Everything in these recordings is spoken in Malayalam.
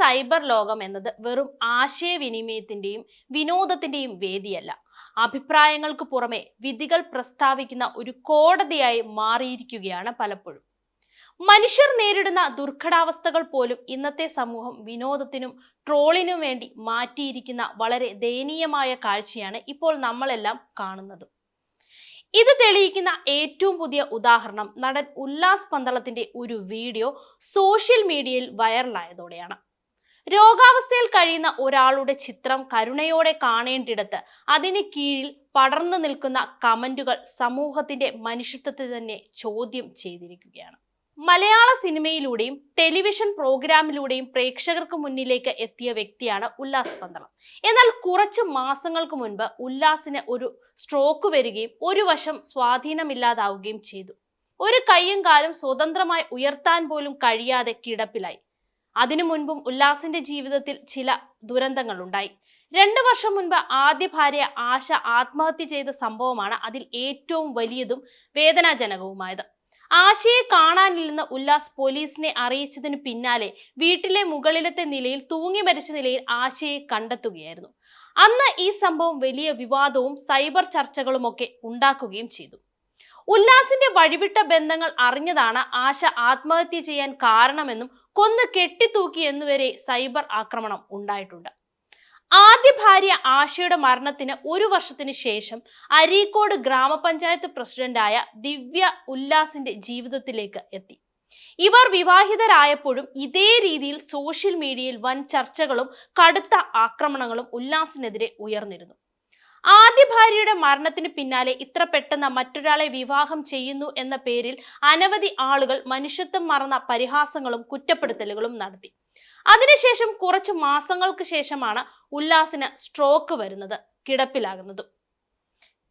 സൈബർ ലോകം എന്നത് വെറും ആശയവിനിമയത്തിന്റെയും വിനോദത്തിന്റെയും വേദിയല്ല. അഭിപ്രായങ്ങൾക്ക് പുറമെ വിധികൾ പ്രസ്താവിക്കുന്ന ഒരു കോടതിയായി മാറിയിരിക്കുകയാണ് പലപ്പോഴും. മനുഷ്യർ നേരിടുന്ന ദുർഘടാവസ്ഥകൾ പോലും ഇന്നത്തെ സമൂഹം വിനോദത്തിനും ട്രോളിനും വേണ്ടി മാറ്റിയിരിക്കുന്ന വളരെ ദയനീയമായ കാഴ്ചയാണ് ഇപ്പോൾ നമ്മളെല്ലാം കാണുന്നത്. ഇത് തെളിയിക്കുന്ന ഏറ്റവും പുതിയ ഉദാഹരണം നടൻ ഉല്ലാസ് പന്തളത്തിന്റെ ഒരു വീഡിയോ സോഷ്യൽ മീഡിയയിൽ വൈറലായതോടെയാണ്. രോഗാവസ്ഥയിൽ കഴിയുന്ന ഒരാളുടെ ചിത്രം കരുണയോടെ കാണേണ്ടിടത്ത് അതിന് കീഴിൽ പടർന്നു നിൽക്കുന്ന കമന്റുകൾ സമൂഹത്തിന്റെ മനുഷ്യത്വത്തെ തന്നെ ചോദ്യം ചെയ്തിരിക്കുകയാണ്. മലയാള സിനിമയിലൂടെയും ടെലിവിഷൻ പ്രോഗ്രാമിലൂടെയും പ്രേക്ഷകർക്ക് മുന്നിലേക്ക് എത്തിയ വ്യക്തിയാണ് ഉല്ലാസ് പന്തളം. എന്നാൽ കുറച്ച് മാസങ്ങൾക്ക് മുൻപ് ഉല്ലാസിന് ഒരു സ്ട്രോക്ക് വരികയും ഒരു വശം സ്വാധീനമില്ലാതാവുകയും ചെയ്തു. ഒരു കൈയും കാലും സ്വതന്ത്രമായി ഉയർത്താൻ പോലും കഴിയാതെ കിടപ്പിലായി. അതിനു മുൻപും ഉല്ലാസിന്റെ ജീവിതത്തിൽ ചില ദുരന്തങ്ങൾ ഉണ്ടായി രണ്ടു വർഷം മുൻപ് ആദ്യ ഭാര്യ ആശ ആത്മഹത്യ ചെയ്ത സംഭവമാണ് അതിൽ ഏറ്റവും വലിയതും വേദനാജനകവുമായത്. ആശയെ കാണാനില്ലെന്ന് ഉല്ലാസ് പോലീസിനെ അറിയിച്ചതിന് പിന്നാലെ വീട്ടിലെ മുകളിലത്തെ നിലയിൽ തൂങ്ങി മരിച്ച നിലയിൽ ആശയെ കണ്ടെത്തുകയായിരുന്നു. അന്ന് ഈ സംഭവം വലിയ വിവാദവും സൈബർ ചർച്ചകളുമൊക്കെ ഉണ്ടാക്കുകയും ചെയ്തു. ഉല്ലാസിന്റെ വഴിവിട്ട ബന്ധങ്ങൾ അറിഞ്ഞതാണ് ആശ ആത്മഹത്യ ചെയ്യാൻ കാരണമെന്നും കൊന്ന് കെട്ടിത്തൂക്കി എന്നുവരെ സൈബർ ആക്രമണം ഉണ്ടായിട്ടുണ്ട്. ആദ്യ ഭാര്യ ആശയുടെ മരണത്തിന് ഒരു വർഷത്തിന് ശേഷം അരീക്കോട് ഗ്രാമപഞ്ചായത്ത് പ്രസിഡന്റായ ദിവ്യ ഉല്ലാസിന്റെ ജീവിതത്തിലേക്ക് എത്തി. ഇവർ വിവാഹിതരായപ്പോഴും ഇതേ രീതിയിൽ സോഷ്യൽ മീഡിയയിൽ വൻ ചർച്ചകളും കടുത്ത ആക്രമണങ്ങളും ഉല്ലാസിനെതിരെ ഉയർന്നിരുന്നു. ആദ്യ ഭാര്യയുടെ മരണത്തിന് പിന്നാലെ ഇത്ര പെട്ടെന്ന് മറ്റൊരാളെ വിവാഹം ചെയ്യുന്നു എന്ന പേരിൽ അനവധി ആളുകൾ മനുഷ്യത്വം മറന്ന പരിഹാസങ്ങളും കുറ്റപ്പെടുത്തലുകളും നടത്തി. അതിനുശേഷം കുറച്ചു മാസങ്ങൾക്ക് ശേഷമാണ് ഉല്ലാസിന് സ്ട്രോക്ക് വരുന്നത് കിടപ്പിലാകുന്നതും.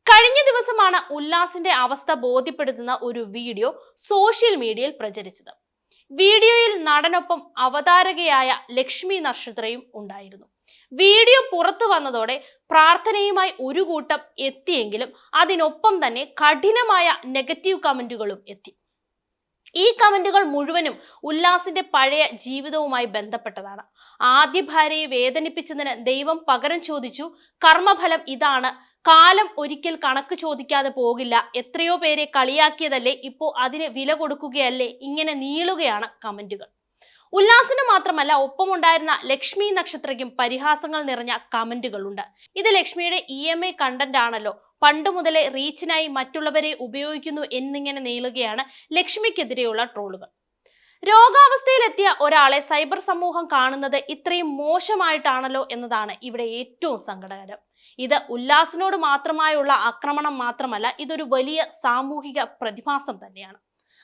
കഴിഞ്ഞ ദിവസമാണ് ഉല്ലാസിന്റെ അവസ്ഥ ബോധ്യപ്പെടുത്തുന്ന ഒരു വീഡിയോ സോഷ്യൽ മീഡിയയിൽ പ്രചരിച്ചത്. വീഡിയോയിൽ നടനൊപ്പം അവതാരകയായ ലക്ഷ്മി നക്ഷത്രയും ഉണ്ടായിരുന്നു. വീഡിയോ പുറത്തു വന്നതോടെ പ്രാർത്ഥനയുമായി ഒരു കൂട്ടം എത്തിയെങ്കിലും അതിനൊപ്പം തന്നെ കഠിനമായ നെഗറ്റീവ് കമന്റുകളും എത്തി. ഈ കമന്റുകൾ മുഴുവനും ഉല്ലാസിന്റെ പഴയ ജീവിതവുമായി ബന്ധപ്പെട്ടതാണ്. ആദ്യ ഭാര്യയെ വേദനിപ്പിച്ചതിന് ദൈവം പകരം ചോദിച്ചു കർമ്മഫലം ഇതാണ്. കാലം ഒരിക്കൽ കണക്ക് ചോദിക്കാതെ പോകില്ല. എത്രയോ പേരെ കളിയാക്കിയതല്ലേ? ഇപ്പോ അതിന് വില കൊടുക്കുകയല്ലേ? ഇങ്ങനെ നീളുകയാണ് കമന്റുകൾ. ഉല്ലാസിന് മാത്രമല്ല ഒപ്പമുണ്ടായിരുന്ന ലക്ഷ്മി നക്ഷത്രയ്ക്കും പരിഹാസങ്ങൾ നിറഞ്ഞ കമന്റുകളുണ്ട്. ഇത് ലക്ഷ്മിയുടെ ഇ എം ഐ കണ്ടന്റ് ആണല്ലോ. പണ്ട് മുതലേ റീച്ചിനായി മറ്റുള്ളവരെ ഉപയോഗിക്കുന്നു എന്നിങ്ങനെ നീളുകയാണ് ലക്ഷ്മിക്കെതിരെയുള്ള ട്രോളുകൾ. രോഗാവസ്ഥയിലെത്തിയ ഒരാളെ സൈബർ സമൂഹം കാണുന്നത് ഇത്രയും മോശമായിട്ടാണല്ലോ എന്നതാണ് ഇവിടെ ഏറ്റവും സങ്കടകരം. ഇത് ഉല്ലാസിനോട് മാത്രമായുള്ള ആക്രമണം മാത്രമല്ല ഇതൊരു വലിയ സാമൂഹിക പ്രതിഭാസം തന്നെയാണ്.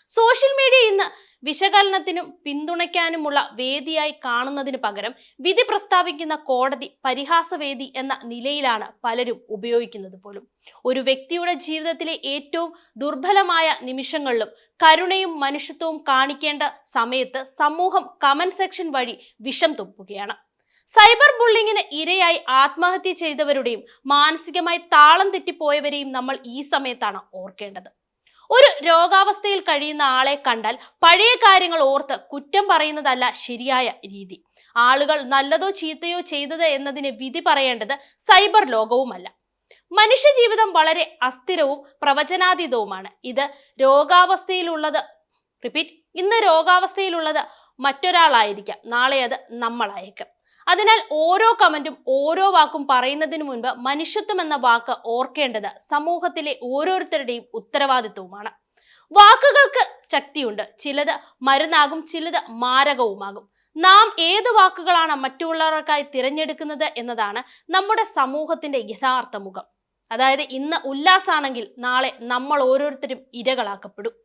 സോഷ്യൽ മീഡിയ ഇന്ന് വിശകലനത്തിനും പിന്തുണയ്ക്കാനുമുള്ള വേദിയായി കാണുന്നതിന് പകരം വിധി പ്രസ്താവിക്കുന്ന കോടതി പരിഹാസവേദി എന്ന നിലയിലാണ് പലരും ഉപയോഗിക്കുന്നത് പോലും. ഒരു വ്യക്തിയുടെ ജീവിതത്തിലെ ഏറ്റവും ദുർബലമായ നിമിഷങ്ങളിലും കരുണയും മനുഷ്യത്വവും കാണിക്കേണ്ട സമയത്ത് സമൂഹം കമന്റ് സെക്ഷൻ വഴി വിഷം തുപ്പുകയാണ്. സൈബർ ബുള്ളിങ്ങിന് ഇരയായി ആത്മഹത്യ ചെയ്തവരുടെയും മാനസികമായി താളം തെറ്റിപ്പോയവരെയും നമ്മൾ ഈ സമയത്താണ് ഓർക്കേണ്ടത്. ഒരു രോഗാവസ്ഥയിൽ കഴിയുന്ന ആളെ കണ്ടാൽ പഴയ കാര്യങ്ങൾ ഓർത്ത് കുറ്റം പറയുന്നതല്ല ശരിയായ രീതി. ആളുകൾ നല്ലതോ ചീത്തയോ ചെയ്തത് എന്നതിന് വിധി പറയേണ്ടത് സൈബർ ലോകവുമല്ല. മനുഷ്യ ജീവിതം വളരെ അസ്ഥിരവും പ്രവചനാതീതവുമാണ്. ഇത് രോഗാവസ്ഥയിലുള്ളത് റിപ്പീറ്റ് ഇന്ന് രോഗാവസ്ഥയിലുള്ളത് മറ്റൊരാളായിരിക്കാം. നാളെ അത് നമ്മളായേക്കാം. അതിനാൽ ഓരോ കമന്റും ഓരോ വാക്കും പറയുന്നതിന് മുൻപ് മനുഷ്യത്വം എന്ന വാക്ക് ഓർക്കേണ്ടത് സമൂഹത്തിലെ ഓരോരുത്തരുടെയും ഉത്തരവാദിത്വവുമാണ്. വാക്കുകൾക്ക് ശക്തിയുണ്ട്. ചിലത് മരുന്നാകും ചിലത് മാരകവുമാകും. നാം ഏത് വാക്കുകളാണ് മറ്റുള്ളവർക്കായി തിരഞ്ഞെടുക്കുന്നത് എന്നതാണ് നമ്മുടെ സമൂഹത്തിന്റെ യഥാർത്ഥ മുഖം. അതായത് ഇന്ന് ഉല്ലാസാണെങ്കിൽ നാളെ നമ്മൾ ഓരോരുത്തരും ഇരകളാക്കപ്പെടും.